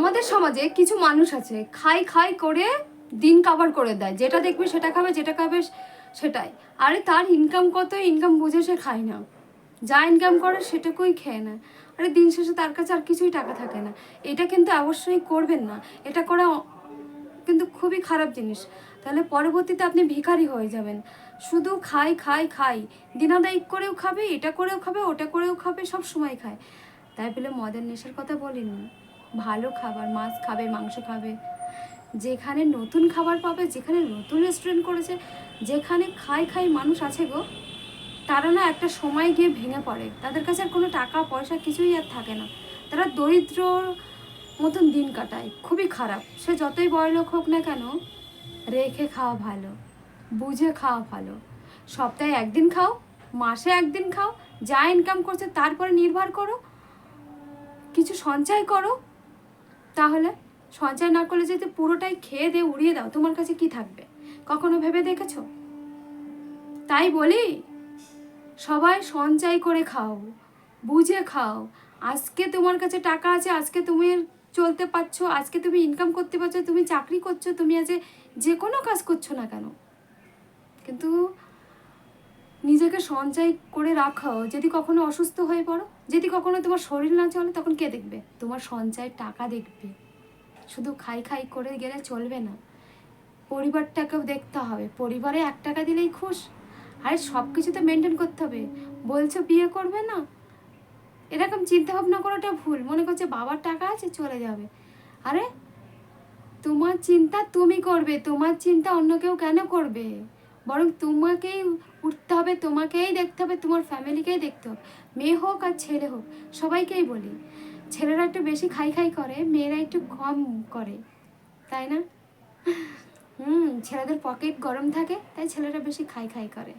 আমাদের সমাজে কিছু মানুষ আছে, খাই খাই করে দিন কাভার করে দেয়। যেটা দেখবে সেটা খাবে, যেটা খাবে সেটাই। আরে তার ইনকাম কত ইনকাম বুঝে সে খায় না। যা ইনকাম করে সেটাকেই খেয়ে নেয়। আরে দিন শেষে তার কাছে আর কিছুই টাকা থাকে না। এটা কিন্তু অবশ্যই করবেন না। এটা করা কিন্তু খুবই খারাপ জিনিস। তাহলে পরবর্তীতে আপনি ভিখারি হয়ে যাবেন। শুধু খাই খাই খাই। দিনাদায়িক করেও খাবে, এটা করেও খাবে, ওটা করেও খাবে, সব সময় খায়। তাই বলে মদের নেশার কথা বলিনি। ভালো খাবার, মাছ খাবে, মাংস খাবে। যেখানে নতুন খাবার পাবে, যেখানে নতুন রেস্টুরেন্ট করেছে, যেখানে খাই খাই মানুষ আছে গো, তারা না একটা সময় গিয়ে ভেঙে পড়ে। তাদের কাছে আর কোনো টাকা, পয়সা কিছুই আর থাকে না। তারা দরিদ্র মতন দিন কাটায়, খুবই খারাপ। সে যতই বড়লোক হোক না কেন, রেখে খাওয়া ভালো, বুঝে খাওয়া ভালো। সপ্তাহে একদিন খাও, মাসে একদিন খাও, যা ইনকাম করছে তারপরে নির্ভর করো, কিছু সঞ্চয় করো তাহলে সঞ্চয় না করলে যদি পুরোটাই খেয়ে দিয়ে উড়িয়ে দাও, তোমার কাছে কি থাকবে? কখনো ভেবে দেখেছ? তাই বলি, সবাই সঞ্চয় করে খাও, বুঝে খাও। আজকে তোমার কাছে টাকা আছে, আজকে তুমি চলতে পারছ, আজকে তুমি ইনকাম করতে পারছ, তুমি চাকরি করছ, তুমি আজ যে কোনো কাজ করছ না কেন? কিন্তু নিজেকে সঞ্চয় করে রাখো যদি কখনো অসুস্থ হয়ে পড়ো, যদি কখনো তোমার শরীর না চলে, তখন কে দেখবে? তোমার সঞ্চয়ের টাকা দেখবে। শুধু খাই খাই করে গেলে চলবে না। পরিবারটাকেও দেখতে হবে। পরিবারে এক টাকা দিলেই খুশ। আরে সব কিছু তো মেনটেন করতে হবে। বলছো বিয়ে করবে না? এরকম চিন্তা ভাবনা করাটা ভুল। মনে করছে বাবার টাকা আছে, চলে যাবে। আরে, তোমার চিন্তা তুমি করবে। তোমার চিন্তা অন্য কেউ কেন করবে? বরং তোমাকেই উঠতে হবে, তোমাকেই দেখতে হবে, তোমার ফ্যামিলিকেই দেখতে হবে। মেয়ে হোক আর ছেলে হোক, সবাইকেই বলি, ছেলেরা একটু বেশি খাই খাই করে, মেয়েরা একটু কম করে, তাই না? হুম, ছেলেদের পকেট গরম থাকে, তাই ছেলেরা বেশি খাই খাই করে।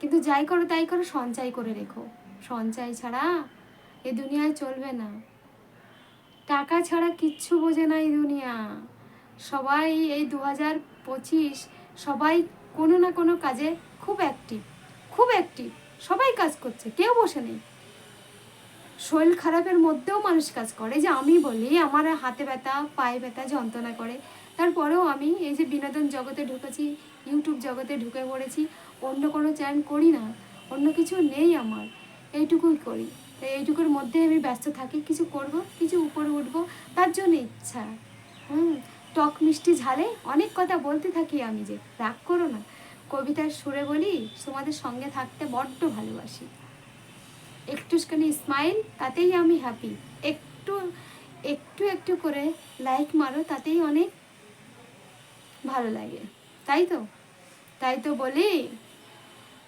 কিন্তু যাই করো তাই করো, সঞ্চয় করে রেখো। সঞ্চয় ছাড়া এ দুনিয়ায় চলবে না। টাকা ছাড়া কিচ্ছু বোঝে না এই দুনিয়া। সবাই এই দু হাজার পঁচিশ, সবাই কোনো না কোনো কাজে খুব অ্যাক্টিভ খুব অ্যাক্টিভ সবাই কাজ করছে, কেউ বসে নেই। শরীর খারাপের মধ্যেও মানুষ কাজ করে। যে আমি বলি, আমার হাতে ব্যথা, পায়ে ব্যথা যন্ত্রণা করে। তারপরেও আমি এই যে বিনোদন জগতে ঢুকেছি ইউটিউব জগতে ঢুকে পড়েছি, অন্য কোনো চ্যানেল করি না, অন্য কিছু নেই আমার। এইটুকুই করি। তাই এইটুকুর মধ্যে আমি ব্যস্ত থাকি। কিছু করব, কিছু উপরে উঠবো, তার জন্য ইচ্ছা। হুম। টক মিষ্টি ঝালে অনেক কথা বলতে থাকি আমি যে, রাগ করো না। কবিতার সুরে বলি, তোমাদের সঙ্গে থাকতে বড্ড ভালোবাসি। একটুখানি স্মাইল তাতেই আমি হ্যাপি একটু একটু একটু করে লাইক মারো, তাতেই অনেক ভালো লাগে। তাই তো? তাই তো বলি?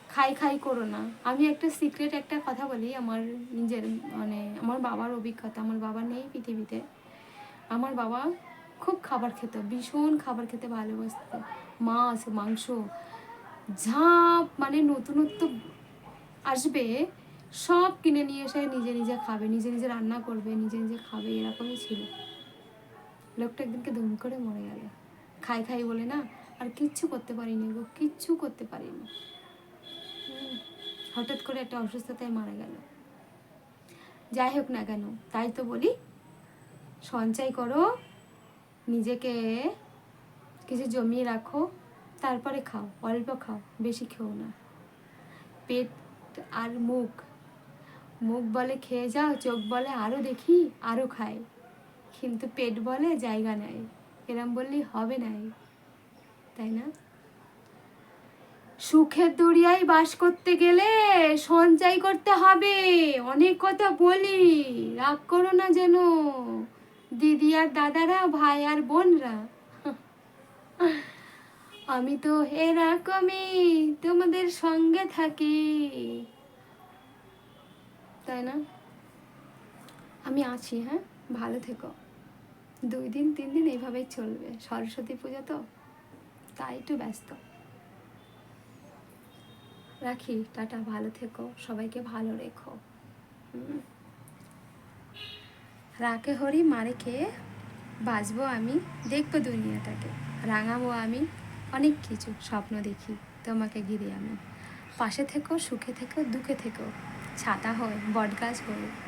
খাই খাই করো না। আমি একটা সিক্রেট একটা কথা বলি, আমার নিজের মানে আমার বাবার অভিজ্ঞতা, আমার বাবা নেই পৃথিবীতে। আমার বাবা খুব খাবার খেত ভীষণ খাবার খেতে ভালোবাসত। মাছ মাংস। ঝাঁপ মানে নতুনত্ব আসবে, সব কিনে নিয়ে এসে নিজে নিজে খাবে, নিজে নিজে রান্না করবে, নিজে নিজে খাবে, এরকমই ছিল। লোকটা একদিনকে ধুম করে মরে গেল। খাই খাই বলে, না, আর কিচ্ছু করতে পারিনি গো, কিচ্ছু করতে পারিনি। হঠাৎ করে একটা অসুস্থতায় মারা গেল। যাই হোক না কেন, তাই তো বলি, সঞ্চয় করো নিজেকে কিছু জমিয়ে রাখো, তারপরে খাও, অল্প খাও, বেশি খেও না। পেট আর মুখ মুখ বলে খেয়ে যাও, চোখ বলে আরও দেখি আরও খাই। কিন্তু পেট বলে জায়গা নেয় এরম বললেই হবে নাই, তাই না? সুখের দরিয়ায় বাস করতে গেলে সঞ্চয় করতে হবে, অনেক কথা বলি, রাগ করো না যেন। দিদি আর দাদারা, ভাই আর বোনরা। আমি তো এরকমই তোমাদের সঙ্গে থাকি। তাই না? আমি আছি হ্যাঁ? ভালো থেকো। দুই দিন, তিন দিন এইভাবেই চলবে। সরস্বতী পুজো তো? তাই একটু ব্যস্ত। রাখি, টাটা। ভালো থেকো। সবাইকে ভালো রেখো। হুম। রাখে হরি মারে খেয়ে বাঁচবো আমি, দেখব দুনিয়াটাকে। রাঙাবো আমি, অনেক কিছু স্বপ্ন দেখি, তোমাকে ঘিরে আমি। পাশে থেকো, সুখে থেকো, দুঃখে থেকো। ছাতা হয়, বটগাছ হয়ে।